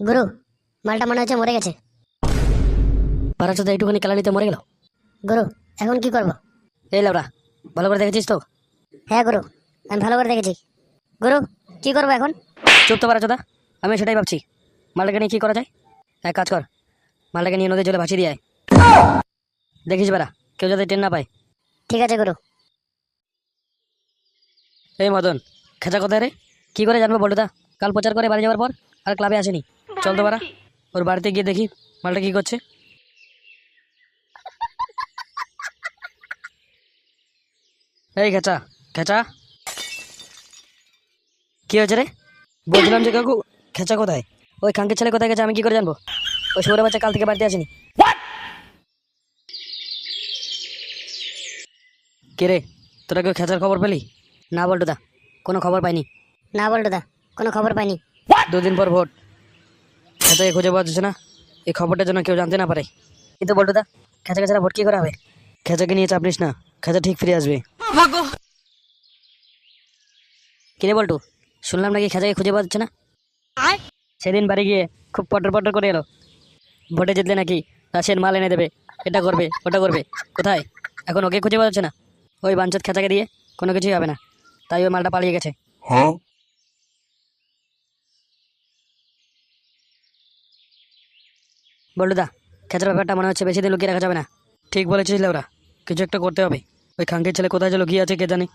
গুরু মালটা মনে হচ্ছে মরে গেছে। পারাচোদা একটুখানি কেলানিতে মরে গেল? গুরু এখন কি করব? এই লাউরা ভালো করে দেখেছিস তো? হ্যাঁ গুরু আমি ভালো করে দেখেছি। গুরু কি করব এখন? চুপ তো পারাচোদা আমি সেটাই ভাবছি। মালটাকে নিয়ে কী করা যায়? এক কাজ কর মালটাকে নিয়ে নদীর জলে ভাসিয়ে দিয়ে আয়। দেখিস বেড়া কেউ যাতে ট্রেন না পায়। ঠিক আছে গুরু। এই মদন খেঁচা কোথায় রে? কী করে জানব বলটুদা কাল প্রচার করে বাড়ি যাওয়ার পর আর ক্লাবে আসেনি। চল তো বারা ওর বাড়িতে গিয়ে দেখি মালটা কী করছে। এই খেঁচা খেঁচা। কি হয়েছে রে? বলছিলাম যে কাকু খেঁচা কোথায়? ওই খাঙ্কের ছেলে কোথায় গেছে আমি কি করে জানব? ওই শুয়োরের বাচ্চা কাল থেকে বাড়িতে আসেনি। কে রে তোরা কেউ খেঁচার খবর পেলি? না বলটুদা কোনো খবর পাইনি। না বলটু দা কোনো খবর পাইনি। দুদিন পর ভোট। খেঁচাকে খুঁজে পাওয়া যাচ্ছে না। এই খবরটা যেন কেউ জানতে না পারে। কিন্তু বলটুদা খেঁচা খেঁচারা ভোট কি করা হবে। খেঁচাকে নিয়ে চাপ নিস না। খেঁচা ঠিক ফিরে আসবে। কিরে বলটু শুনলাম নাকি খেঁচাকে খুঁজে পাওয়া যাচ্ছে না? সেদিন বাড়ি গিয়ে খুব পটর পটর করে এলো। ভোটে জিতলে নাকি রাশিয়ান মাল এনে দেবে। এটা করবে ওটা করবে। কোথায়? এখন ওকে খুঁজে পাওয়া যাচ্ছে না। ওই বাঞ্চত খেঁচাকে দিয়ে কোনো কিছুই হবে না। তাই ওই মালটা পালিয়ে গেছে। বলটুদা খেচার ব্যাপারটা মনে হচ্ছে বেশি দিন লুকিয়ে রাখা যাবে না। ঠিক বলেছিস লেওরা কিছু একটা করতে হবে। ওই খাঙ্কের ছেলে কোথায় যে লুকিয়ে আছে কে জানে?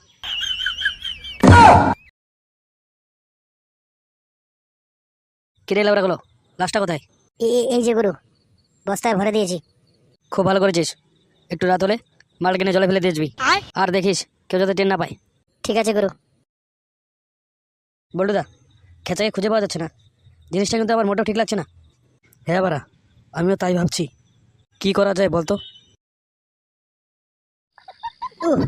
কিরে লেওরা গুলো লাশটা কোথায়? এই- যে গুরু বস্তায় ভরে দিয়েছি। খুব ভালো করেছিস। একটু রাত হলে মাল কিনে জলে ফেলে দিয়ে আসবি। আর দেখিস কেউ যাতে ট্রেন না পায়। ঠিক আছে গুরু। বলটুদা খেঁচাকে খুঁজে পাওয়া যাচ্ছে না। জিনিসটা কিন্তু আমার মোটেও ঠিক লাগছে না। হ্যাঁ বারা আমিও তাই ভাবছি। কি করা যায় বলতো? উহ,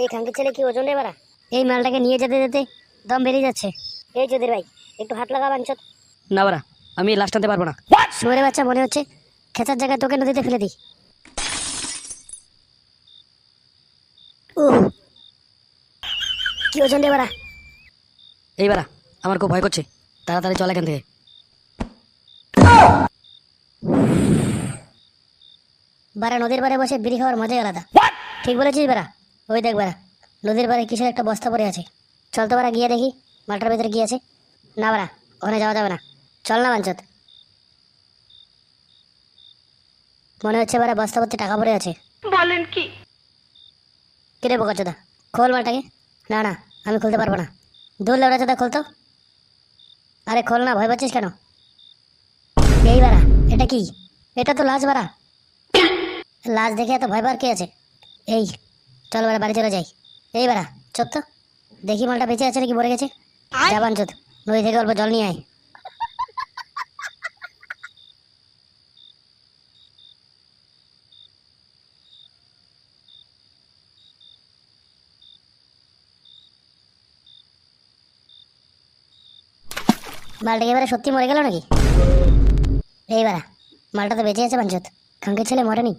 এই খাঙ্কির ছেলে কি ওজন রে বাড়া? এই মালটাকে নিয়ে যেতে যেতে দম বেরিয়ে যাচ্ছে। এই যদির ভাই একটু হাত লাগা বাঞ্চত না বারা আমি লাস্ট টানতে পারব না। শুয়ারে বাচ্চা মনে হচ্ছে খেঁচার জায়গায় তোকে নদীতে ফেলে দিই। উহ, কি ওজন রে বাড়া? এইবারা আমার খুব ভয় করছে। তাড়াতাড়ি চলে এখান থেকে। বারা নদীর পাড়ে বসে বিড়ি খাওয়ার মজাই আলাদা। ঠিক বলেছিস বারা ওই দেখ বেড়া নদীর পাড়ে কিসের একটা বস্তা পড়ে আছে। চল তো বারা গিয়ে দেখি মালটার ভেতরে কি আছে। না বেড়া ওখানে যাওয়া যাবে না। চল না বাঞ্চত। মনে হচ্ছে বারা বস্তা ভর্তি টাকা পড়ে আছে। বলেন কি? কিরে বোকাচোদা খোল মালটাকে। না না আমি খুলতে পারব না। দূর লেবড়াচোদা খুলতো আরে খোল না ভয় পাচ্ছিস কেন? এই বারা এটা কি? এটা তো লাশ বারা লাশ দেখে এত ভয় পাওয়ার কে আছে? এই চল বেড়া বাড়ি চলে যাই। এই বেড়া চোখ তো। দেখি মালটা বেঁচে আছে নাকি মরে গেছে? যাবান চোদ নদী থেকে অল্প জল নিয়ে আয়। মালটা কি এবারে সত্যি মরে গেল নাকি? এইবারা মালটা তো বেঁচে আছে বাঞ্চত খাঙ্কের ছেলে মরেনি।